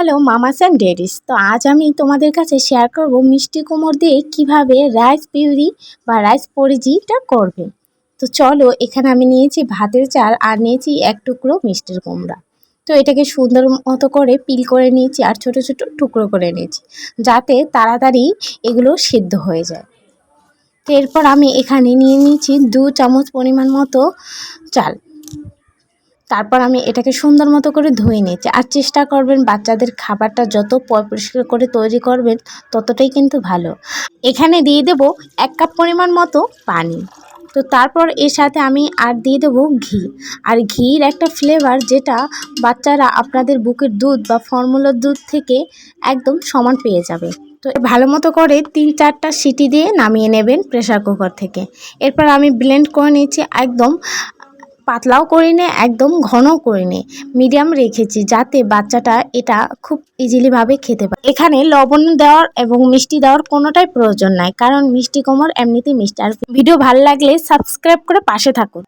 Hello মামাস and ডেরিস তো আজ আমি তোমাদের কাছে শেয়ার করব মিষ্টি কুমড় দিয়ে কীভাবে রাইস পিউরি বা রাইস পরিজিটা করবে। তো চলো, এখানে আমি নিয়েছি ভাতের চাল আর নিয়েছি এক টুকরো মিষ্টির কুমড়া। তো এটাকে সুন্দর মতো করে পিল করে নিয়েছি আর ছোট ছোট টুকরো করে নিয়েছি, যাতে তাড়াতাড়ি এগুলো সিদ্ধ হয়ে যায়। তো এরপর আমি এখানে নিয়ে নিয়েছি দু চামচ পরিমাণ মতো চাল। তারপর আমি এটাকে সুন্দর মতো করে ধুয়ে নিয়েছি। আর চেষ্টা করবেন বাচ্চাদের খাবারটা যত পরিষ্কার করে তৈরি করবেন, ততটাই কিন্তু ভালো। এখানে দিয়ে দেব এক কাপ পরিমাণ মতো পানি। তো তারপর এর সাথে আমি আর দিয়ে দেবো ঘি। আর ঘির একটা ফ্লেভার যেটা বাচ্চারা আপনাদের বুকের দুধ বা ফর্মুলার দুধ থেকে একদম সমান পেয়ে যাবে। তো ভালো মতো করে তিন চারটা সিটি দিয়ে নামিয়ে নেবেন প্রেশার কুকার থেকে। এরপর আমি ব্লেন্ড করে নিয়েছি একদম পাতলাও করে নে একদম ঘন করে নে মিডিয়াম রেখেছি যাতে বাচ্চাটা এটা খুব ইজিলিভাবে খেতে পারে। এখানে লবণ দেওয়ার এবং মিষ্টি দেওয়ার কোনোটাই প্রয়োজন নাই, কারণ মিষ্টি কোমর এমনিতেই মিষ্টি। আর ভিডিও ভালো লাগলে সাবস্ক্রাইব করে পাশে থাকুন।